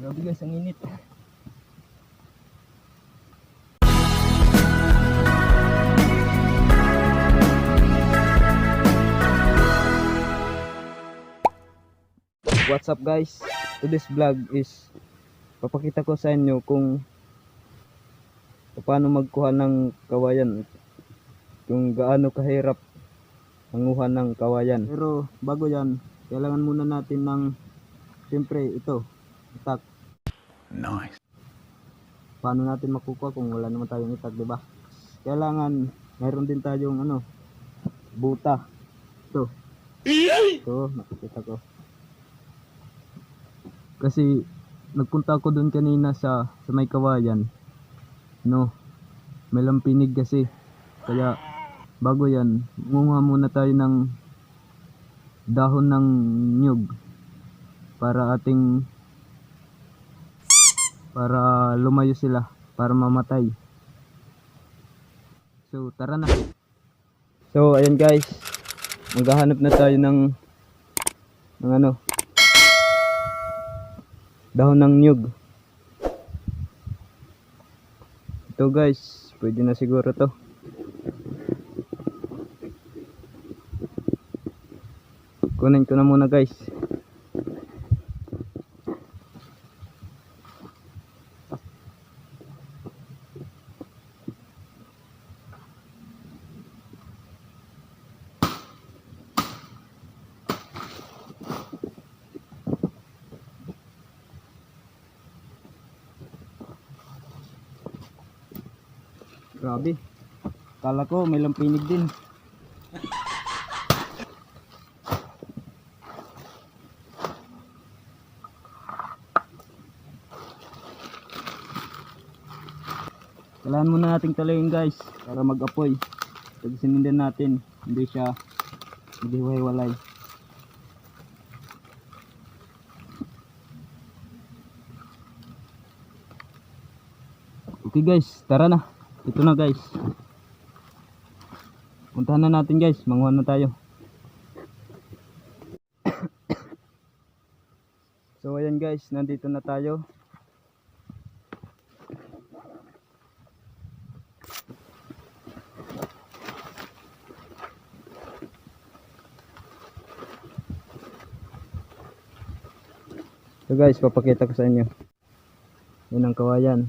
Grabe guys, ang init. What's up guys? Today's vlog is papakita ko sa inyo kung paano magkuha ng kawayan kung gaano kahirap manguha ng kawayan pero bago yan kailangan muna natin ng siyempre ito itak Nice. paano natin makukuha kung wala naman tayong itak di ba? Kailangan meron din tayong ano buta. Ito. Ito nakikita ko. Kasi nagpunta ako doon kanina sa sa may kawayan. No? May lampinig kasi. Kaya bago yan munga muna tayo ng dahon ng nyug para ating para lumayo sila para mamatay. So tara na. So ayan guys. Maghahanap na tayo ng ng ano? Dahon ng nyug. Ito guys. Pwede na siguro to. Kunin ko na muna guys Grabe. Kala ko may lampinig din. Kailangan muna nating talayin guys para mag-apoy. Tagisin din natin. Hindi siya hindi Okay guys, tara na. Ito na guys. Puntahan na natin guys, manguha na tayo. so ayan guys, nandito na tayo. So guys, papakita ko sa inyo. Yan ang kawayan.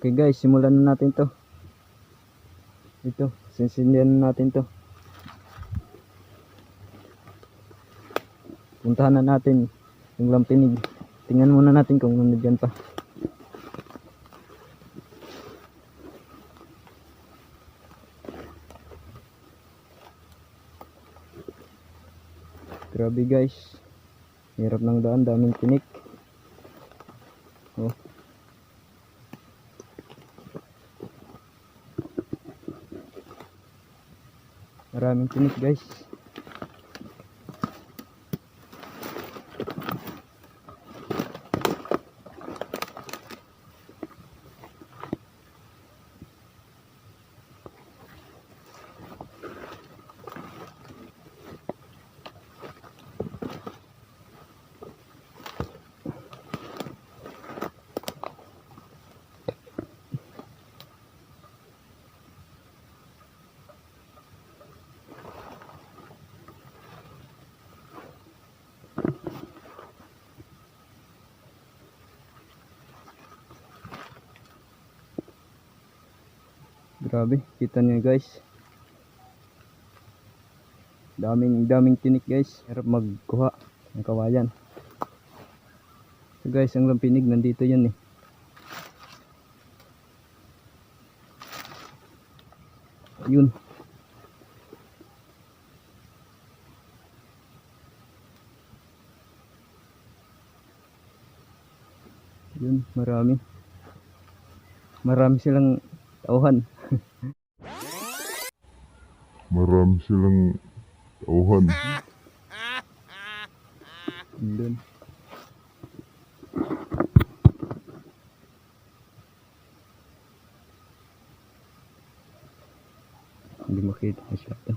Okay guys, simulan na natin to. Ito, sinsindihan na natin to. Puntahan na natin yung lampinig. Tingnan muna natin kung nandiyan pa. Grabe guys. Hirap ng daan, daming tinik. Oh. Maraming tinik guys. Grabe, kita niyo guys. Daming daming tinik guys. Hirap magkuha ng kawayan. So guys, ang lampinig nandito 'yan eh. Ayun. Yun, marami. Marami silang tauhan. Marami silang tauhan. Doon. Hindi makita masyado.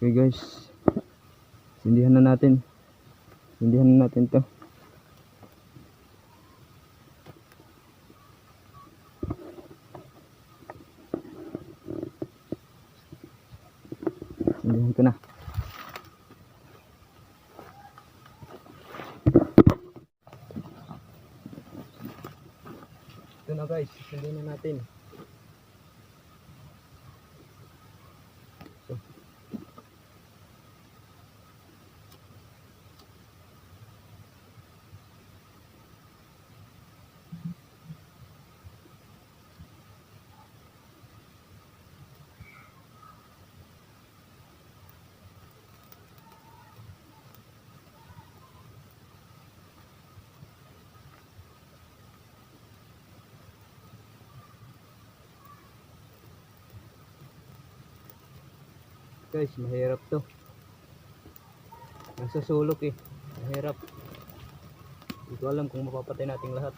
Okay guys. Sindihan na natin. Sindihan na natin to. Sindihan ko na. Ito na guys, sindihan na natin. Guys, mahirap to. Nasa sulok eh. Mahirap. Hindi ko alam kung mapapatay nating lahat.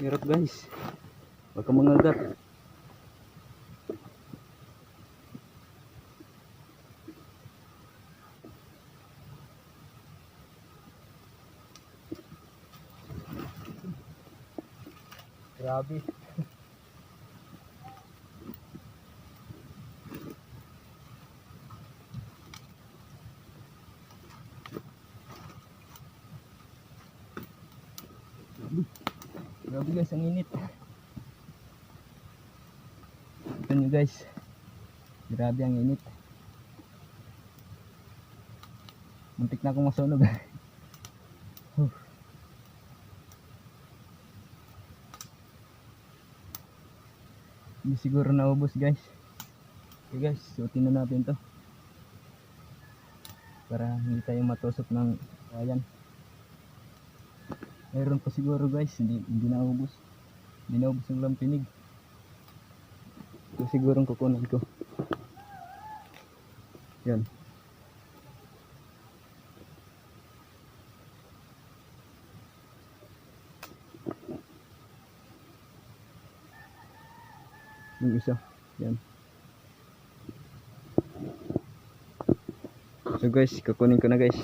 Hirap guys. Baka mangagat. Grabe. Grabe guys, ang init. Ito nyo guys. Grabe ang init. Muntik na akong masunog. Hindi siguro naubos guys. Okay guys, suotin na natin to. Para hindi tayo matusok ng kawayan. Mayroon pa siguro guys, hindi, hindi naubos. Hindi naubos yung lampinig. Ito siguro ang kukunin ko. Yan. Yung isa. Yan. So guys, kukunin ko na guys.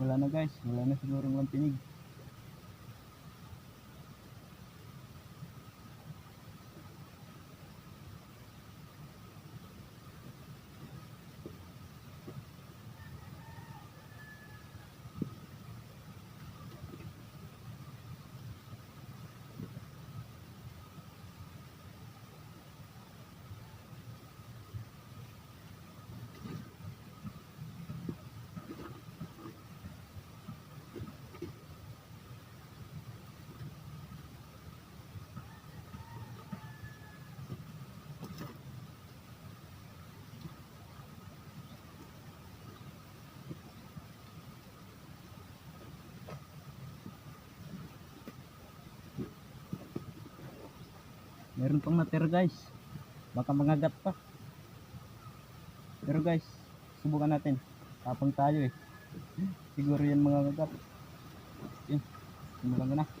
Wala na guys, wala na siguro ng lampinig. Meron pang natira guys. Baka mangagat pa. Pero guys, subukan natin. Tapang tayo eh. Siguro yan mga gagat. Yun. Simulan ko na.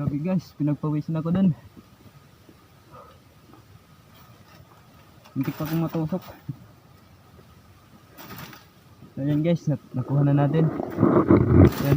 Grabe guys, pinagpawisan ako dun. Hindi pa akong matusok. So yan guys, nak nakuha na natin. Yan.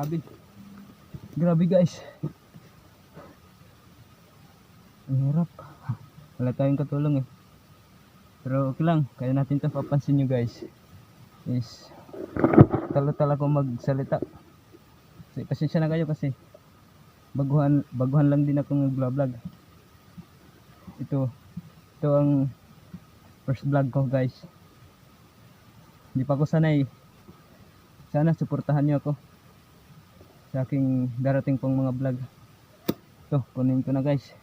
Grabe. Grabe guys. Ang hirap. Wala tayong katulong eh. Pero okay lang. Kaya natin ito papansin nyo guys. Is talo-talo ko magsalita. So, pasensya na kayo kasi baguhan, baguhan lang din ako nag-vlog. Ito, ito ang first vlog ko guys. Hindi pa ako sanay. Sana suportahan nyo ako sa aking darating pong mga vlog. Ito, kunin ko na guys.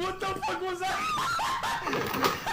What the fuck was that?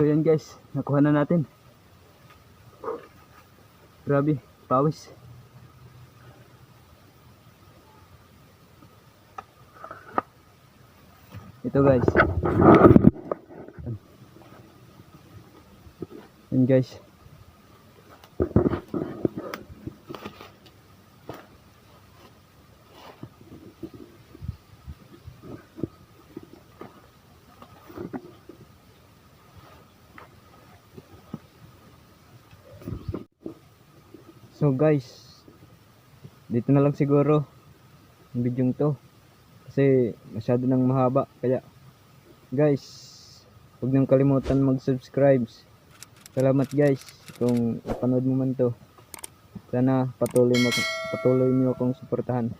So yan guys, nakuha na natin. Grabe, pawis. Ito guys. Yan guys. So guys, dito na lang siguro ang video to. Kasi masyado nang mahaba. Kaya guys, huwag niyong kalimutan mag-subscribe. Salamat guys kung napanood mo man to. Sana patuloy patuloy niyo akong suportahan.